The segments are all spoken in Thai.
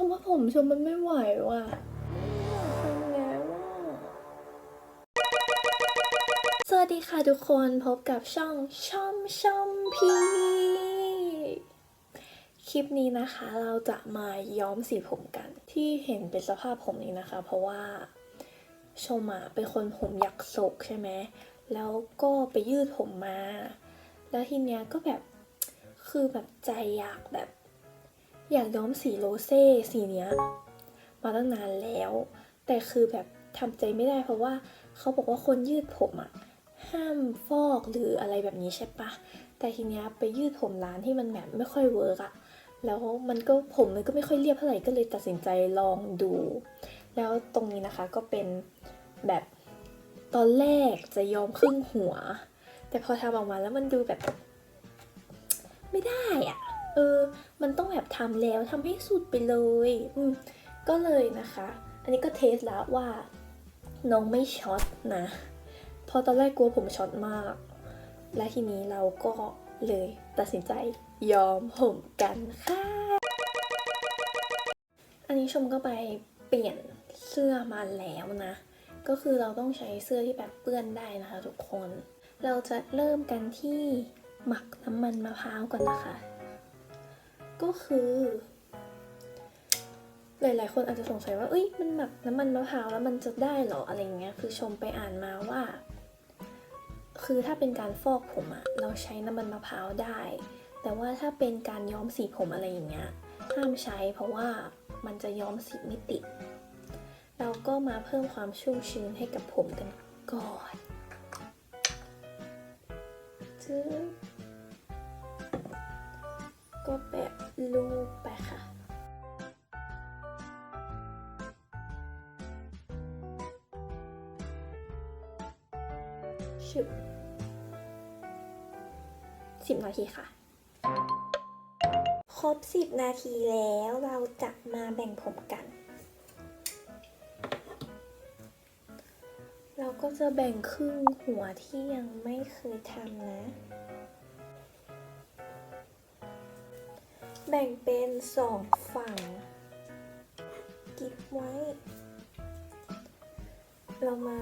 ชมว่าผมชมมันไม่ไหวว่ะทำแล้วะสวัสดีค่ะทุกคนพบกับช่องช่อมช่อมพีคลิปนี้นะคะเราจะมาย้อมสีผมกันที่เห็นเป็นสภาพผมนี้นะคะ เพราะว่าชมอะเป็นคนผมอยากโศกใช่ไหมแล้วก็ไปยืดผมมา แล้วทีเนี้ยก็แบบคือแบบใจอยากแบบ อยากย้อมสีโรเซ่สีเนี้ยมาตั้งนานแล้ว แต่คือแบบทำใจไม่ได้เพราะว่าเขาบอกว่าคนยืดผมอะห้ามฟอกหรืออะไรแบบนี้ใช่ปะแต่ทีเนี้ยไปยืดผมร้านที่มันแบบไม่ค่อยเวิร์กอะแล้วมันก็ผมมันก็ไม่ค่อยเรียบเท่าไหร่ก็เลยตัดสินใจลองดู แล้วตรงนี้นะคะก็เป็นแบบตอนแรกจะยอมครึ่งหัว แต่พอทำออกมาแล้วมันดูแบบ ไม่ได้อะ เออ มันต้องแบบทำแล้วทำให้สุดไปเลย อืม ก็เลยนะคะ อันนี้ก็เทสแล้วว่า น้องไม่ช็อตนะเพราะตอนแรกกลัวผมช็อตมาก และทีนี้เราก็เลยตัดสินใจยอมผมกันค่ะ อันนี้ชมก็ไปเปลี่ยนเสื้อมาแล้วนะ ก็คือเราต้องใช้เสื้อที่แบบเปื้อนได้นะคะทุกคน เราจะเริ่มกันที่หมักน้ำมันมะพร้าวก่อนนะคะ ก็คือ หลายๆ คนอาจจะสงสัยว่า เอ้ย มันหมักน้ำมันมะพร้าวแล้วมันจะได้เหรออะไรเงี้ย คือชมไปอ่านมาว่า คือถ้าเป็นการฟอกผมอะเราใช้น้ำมันมะพร้าวได้ แต่ว่าถ้าเป็นการย้อมสีผมอะไรอย่างเงี้ย ห้ามใช้เพราะว่ามันจะย้อมสีไม่ติด เราก็มาเพิ่มความชุ่มชื้นให้กับผมกันก่อนจึ๊บก็แบบ ลูบไปค่ะชึบสิบนาทีค่ะ ครบสิบนาทีแล้วเราจะมาแบ่งผมกัน เราก็จะแบ่งครึ่งหัวที่ยังไม่เคยทำนะ แบ่งเป็นสองฝั่ง กิบไว้ เรามา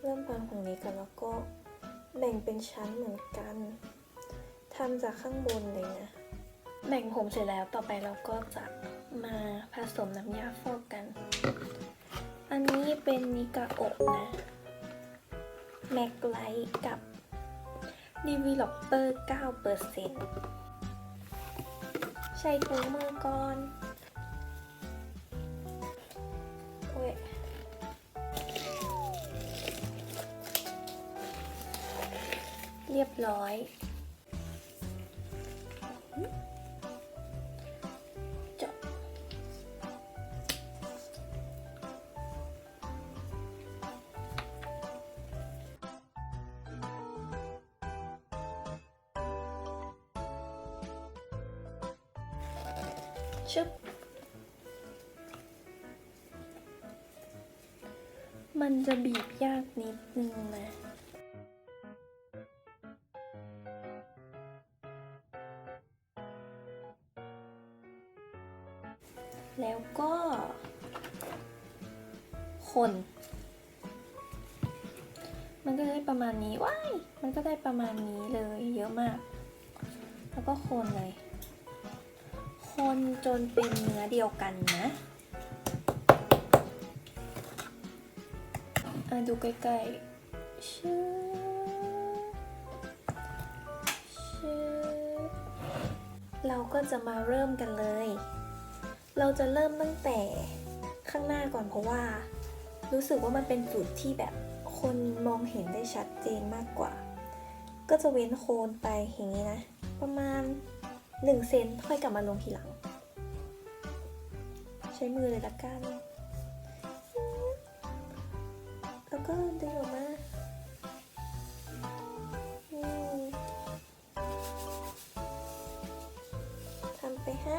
เริ่มฟังฝั่งนี้กันแล้วก็แบ่งเป็นชั้นเหมือนกันทำจากข้างบนเลยนะ แบ่งผมเสร็จแล้วต่อไปเราก็จะมาผสมน้ำยาฟอกกัน อันนี้เป็นนิกาโอะนะ แม็กไลท์กับ Developer 9% ใส่ถุงมือก่อนโอ้ยเรียบร้อย ชึบมันจะบีบยากนิดนึงนะแล้วก็ คน มันก็ได้ประมาณนี้ว้าย มันก็ได้ประมาณนี้เลยเยอะมาก แล้วก็คนเลย คนจนเป็นเนื้อเดียวกันนะอะดูใกล้ๆชื่อชื่อเราก็จะมาเริ่มกันเลย เราจะเริ่มตั้งแต่ข้างหน้าก่อนเพราะว่า รู้สึกว่ามันเป็นจุดที่แบบคนมองเห็นได้ชัดเจนมากกว่า ก็จะเว้นโคนไปอย่างนี้นะ ประมาณ 1 เซนค่อยกลับมาลงทีหลัง ใช้มือเลยละกัน แล้วก็ดึงออกมาทำไปฮะ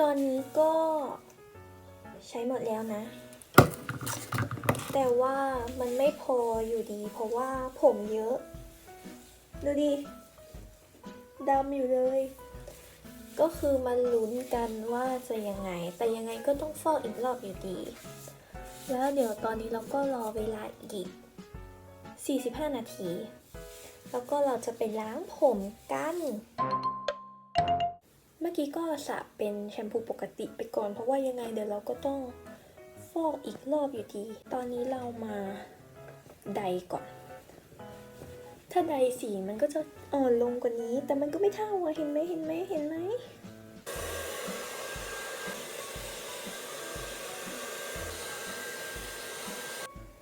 ตอนนี้ก็ใช้หมดแล้วนะ แต่ว่ามันไม่พออยู่ดี เพราะว่าผมเยอะ ดูดิดำอยู่เลย ก็คือมันลุ้นกันว่าจะยังไง แต่ยังไงก็ต้องฟอกอีกรอบอยู่ดี แล้วเดี๋ยวตอนนี้เราก็รอเวลาอีก 45 นาที แล้วก็เราจะไปล้างผมกัน อกี้ก็สระเป็นแชมพูปกติไปก่อน เพราะว่ายังไงเดี๋ยวเราก็ต้องฟอกอีกรอบอยู่ดี ตอนนี้เรามาไดก่อน ถ้าไดสีมันก็จะอ่อนลงกว่านี้ แต่มันก็ไม่เท่าอะเห็นไหมเห็นไหมเห็นไหม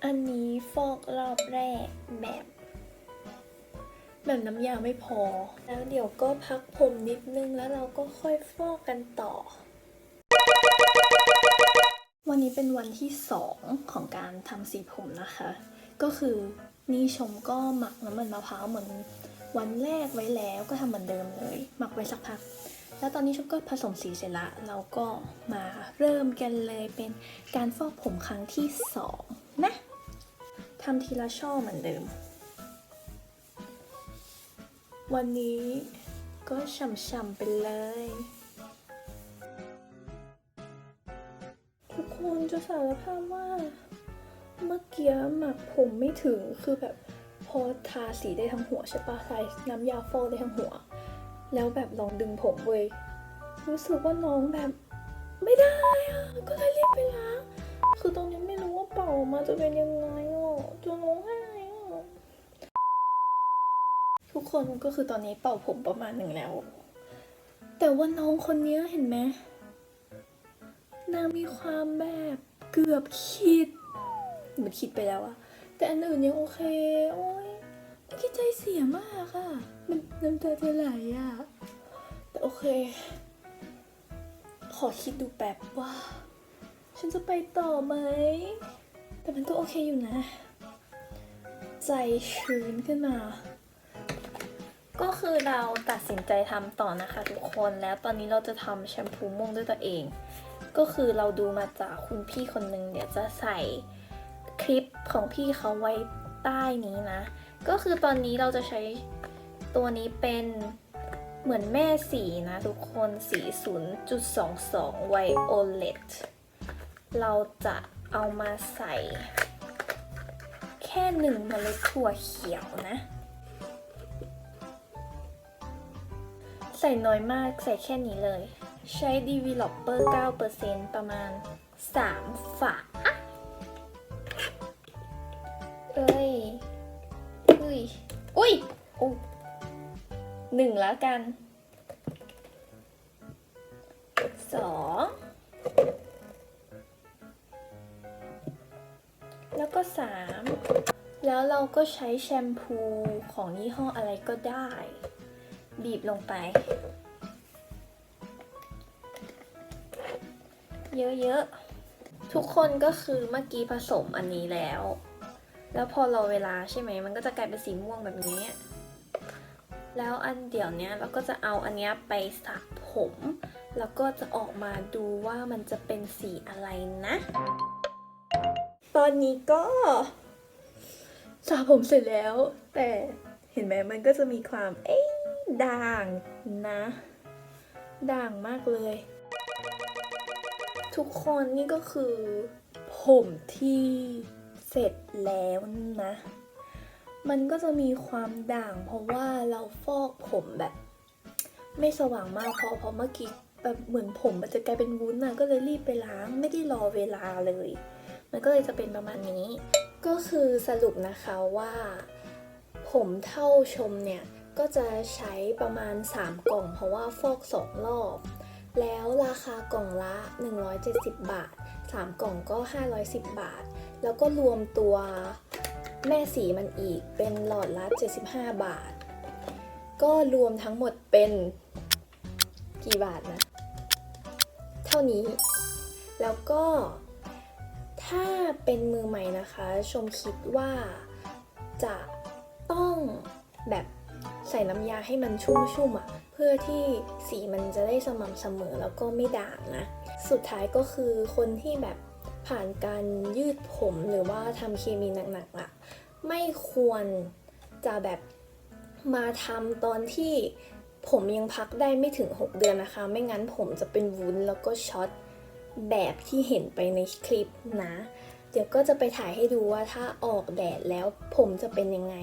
อันนี้ฟอกรอบแรกแบบ แบบน้ำยาไม่พอ แล้วเดี๋ยวก็พักผมนิดนึงแล้วเราก็ค่อยฟอกกันต่อ วันนี้เป็นวันที่สองของการทำสีผมนะคะ ก็คือนี่ชมก็หมักน้ำมันมะพร้าวเหมือนวันแรกไว้แล้วก็ทำเหมือนเดิมเลย หมักไว้สักพัก แล้วตอนนี้ชมก็ผสมสีเสร็จละเราก็มาเริ่มกันเลยเป็นการฟอกผมครั้งที่สองนะทำทีละช่อเหมือนเดิม วันนี้ก็ช่ำๆไปเลย ทุกคนจะสารภาพว่า เมื่อกี้หมักผมไม่ถึงคือแบบพอทาสีได้ทั้งหัวใช่ปะใส่น้ำยาฟอกได้ทั้งหัว แล้วแบบลองดึงผมเว้ยรู้สึกว่าน้องแบบไม่ได้อะก็เลยรีบไปล้างคือตรงนี้ไม่รู้ว่าเป่ามาจะเป็นยังไงอะจะร้องไห้ กคนก็คือตอนนี้เป่าผมประมาณหนึ่งแล้ว แต่ว่าน้องคนนี้เห็นไหมนางมีความแบบเกือบคิดเหมือนคิดไปแล้วอะแต่อันอื่นยังโอเค โอ้ยมื่อกี้ใจเสียมากอะมันน้ำตาจะไหลอะแต่โอเค ขอคิดดูแบบว่า ฉันจะไปต่อไหม แต่มันก็โอเคอยู่นะ ใจชื้นขึ้นมา ก็คือเราตัดสินใจทำต่อนะคะทุกคนแล้วตอนนี้เราจะทำแชมพูม่วงด้วยตัวเอง ก็คือเราดูมาจากคุณพี่คนหนึ่งเดี๋ยวจะใส่คลิปของพี่เขาไว้ใต้นี้นะ ก็คือตอนนี้เราจะใช้ตัวนี้เป็นเหมือนแม่สีนะทุกคนสี 0.22 Violet เราจะเอามาใส่แค่หนึ่งเมล็ดถั่วเขียวนะ ใส่น้อยมากใส่แค่นี้เลย ใช้ developer 9%ประมาณ 3 ฝาเอ้ยอุ้ย อุ้ยอุ้หนึ่งแล้วกัน สอง แล้วก็สาม แล้วเราก็ใช้แชมพูของยี่ห้ออะไรก็ได้ บีบลงไป เยอะๆ ทุกคนก็คือเมื่อกี้ผสมอันนี้แล้ว แล้วพอรอเวลาใช่ไหม มันก็จะกลายเป็นสีม่วงแบบนี้ แล้วอันเดี๋ยวนี้เราก็จะเอาอันนี้ไปสระผม แล้วก็จะออกมาดูว่ามันจะเป็นสีอะไรนะ ตอนนี้ก็สระผมเสร็จแล้ว แต่เห็นไหมมันก็จะมีความเอ๊ะ ด่างนะ ด่างมากเลย ทุกคนนี่ก็คือ ผมที่เสร็จแล้วนะ มันก็จะมีความด่างเพราะว่าเราฟอกผมแบบ ไม่สว่างมากพอเพราะเมื่อกี้แบบเหมือนผมมันจะกลายเป็นวุ้นน่ะก็เลยรีบไปล้างไม่ได้รอเวลาเลย มันก็เลยจะเป็นประมาณนี้ ก็คือสรุปนะคะว่า ผมเท่าชมเนี่ย ก็จะใช้ประมาณ 3 กล่อง เพราะว่าฟอก 2 รอบ แล้วราคากล่องละ 170 บาท 3 กล่องก็ 510 บาท แล้วก็รวมตัวแม่สีมันอีกเป็นหลอดละ 75 บาท ก็รวมทั้งหมดเป็นกี่บาทนะ เท่านี้ แล้วก็ถ้าเป็นมือใหม่นะคะ ชมคิดว่าจะต้องแบบ ใส่น้ำยาให้มันชุ่มๆอะเพื่อที่สีมันจะได้สม่ำเสมอแล้วก็ไม่ด่างนะ สุดท้ายก็คือคนที่แบบผ่านการยืดผมหรือว่าทำเคมีหนักๆอะไม่ควรจะแบบมาทำตอนที่ผมยังพักได้ไม่ถึง 6 เดือนนะคะ ไม่งั้นผมจะเป็นวุ้นแล้วก็ช็อตแบบที่เห็นไปในคลิปนะ เดี๋ยวก็จะไปถ่ายให้ดูว่าถ้าออกแดดแล้วผมจะเป็นยังไง